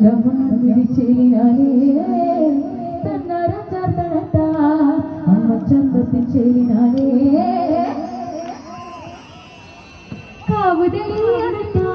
മണ്ണ് പിടിച്ചേലിനാലേ തന്നാരം ചാർത്തണട്ട അമ്മ ചന്തത്തിൽ ചേലിനാലേ കാവുതലിയടട്ടാ കാളം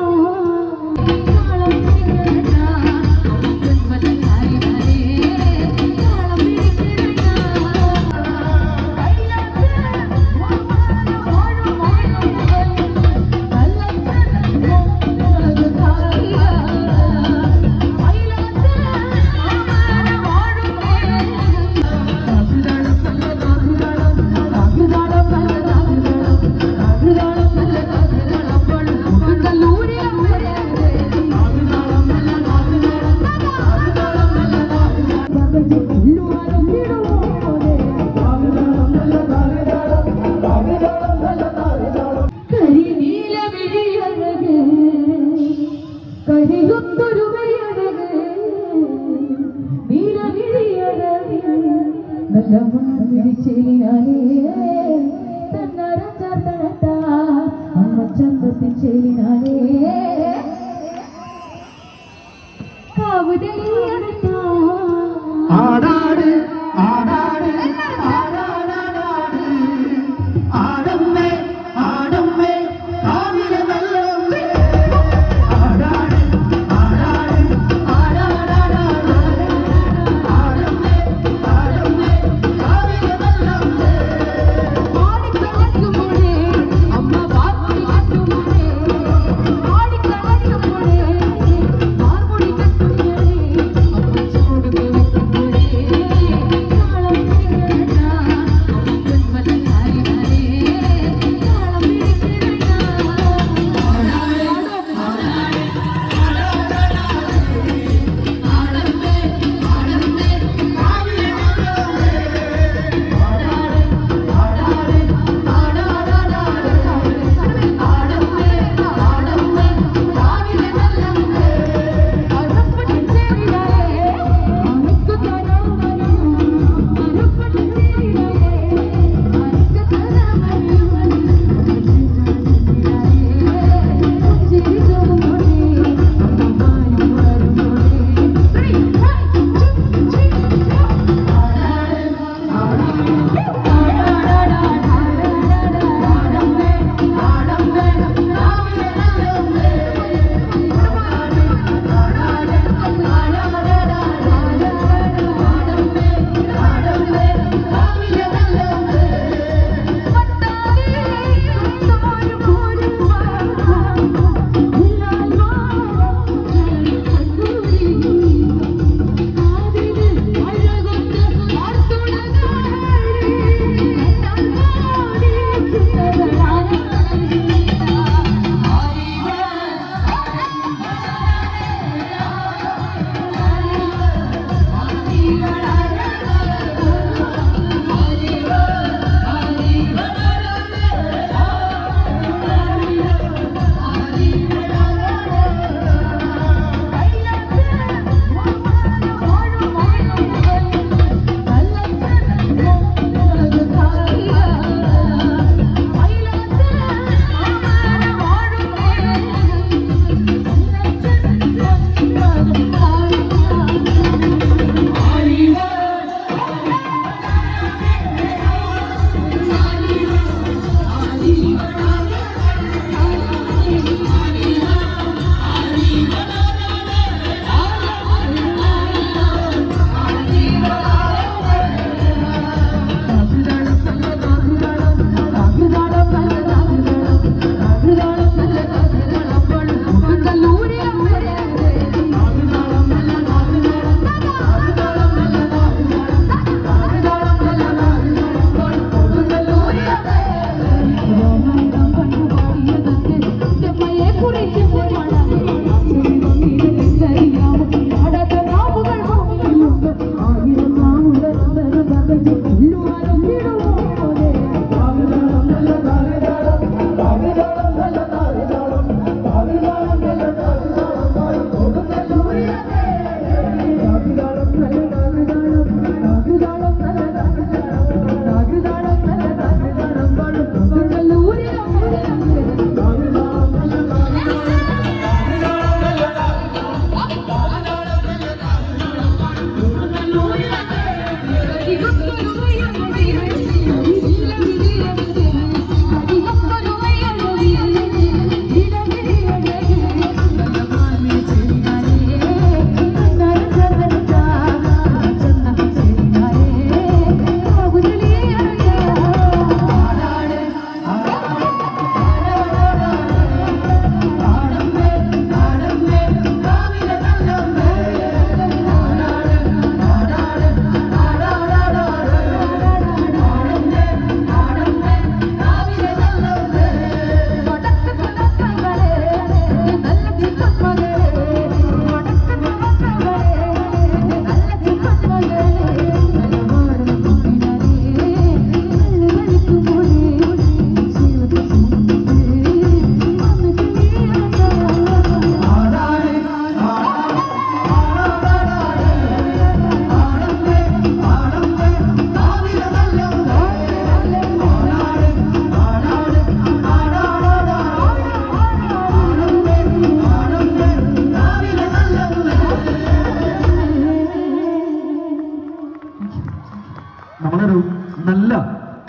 നല്ല മണ്ണ് പിടിച്ചേലിനാലേ തന്നാരം ചാർത്തണട്ട അമ്മ ചന്തത്തിൽ ചേലിനാലേ കാവുതലിയടട്ടാ ആടാട്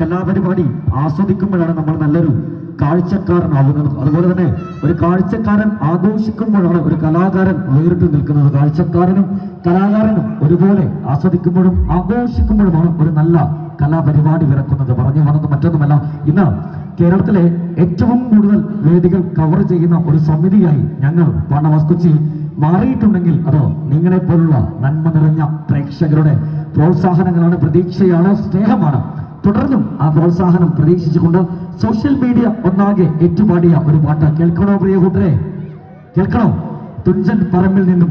കലാപരിപാടി ആസ്വദിക്കുമ്പോഴാണ് നമ്മൾ നല്ലൊരു കാഴ്ചക്കാരനാവുന്നത് അതുപോലെ തന്നെ ഒരു കാഴ്ചക്കാരൻ ആഘോഷിക്കുമ്പോഴാണ് ഒരു കലാകാരൻ വേറിട്ട് നിൽക്കുന്നത്. കാഴ്ചക്കാരനും കലാകാരനും ഒരുപോലെ ആസ്വദിക്കുമ്പോഴും ആഘോഷിക്കുമ്പോഴുമാണ് ഒരു നല്ല കലാപരിപാടി വിറക്കുന്നത്. പറഞ്ഞു വന്നത് മറ്റൊന്നുമല്ല. ഇന്ന് കേരളത്തിലെ ഏറ്റവും കൂടുതൽ വേദികൾ കവർ ചെയ്യുന്ന ഒരു സമിതിയായി ഞങ്ങൾ പാണ്ഡവാസ് മാറിയിട്ടുണ്ടെങ്കിൽ അതോ നിങ്ങളെ പോലുള്ള നന്മ നിറഞ്ഞ പ്രേക്ഷകരുടെ പ്രോത്സാഹനങ്ങളാണ് പ്രതീക്ഷയാണ് സ്നേഹമാണ്. തുടർന്നും ആ പ്രോത്സാഹനം പ്രതീക്ഷിച്ചുകൊണ്ട് സോഷ്യൽ മീഡിയ ഒന്നാകെ ഏറ്റുപാടിയ ഒരു പാട്ട് കേൾക്കണോ പ്രിയ കൂട്ടരെ കേൾക്കണോ? തുഞ്ചൻ പറമ്പിൽ നിന്നും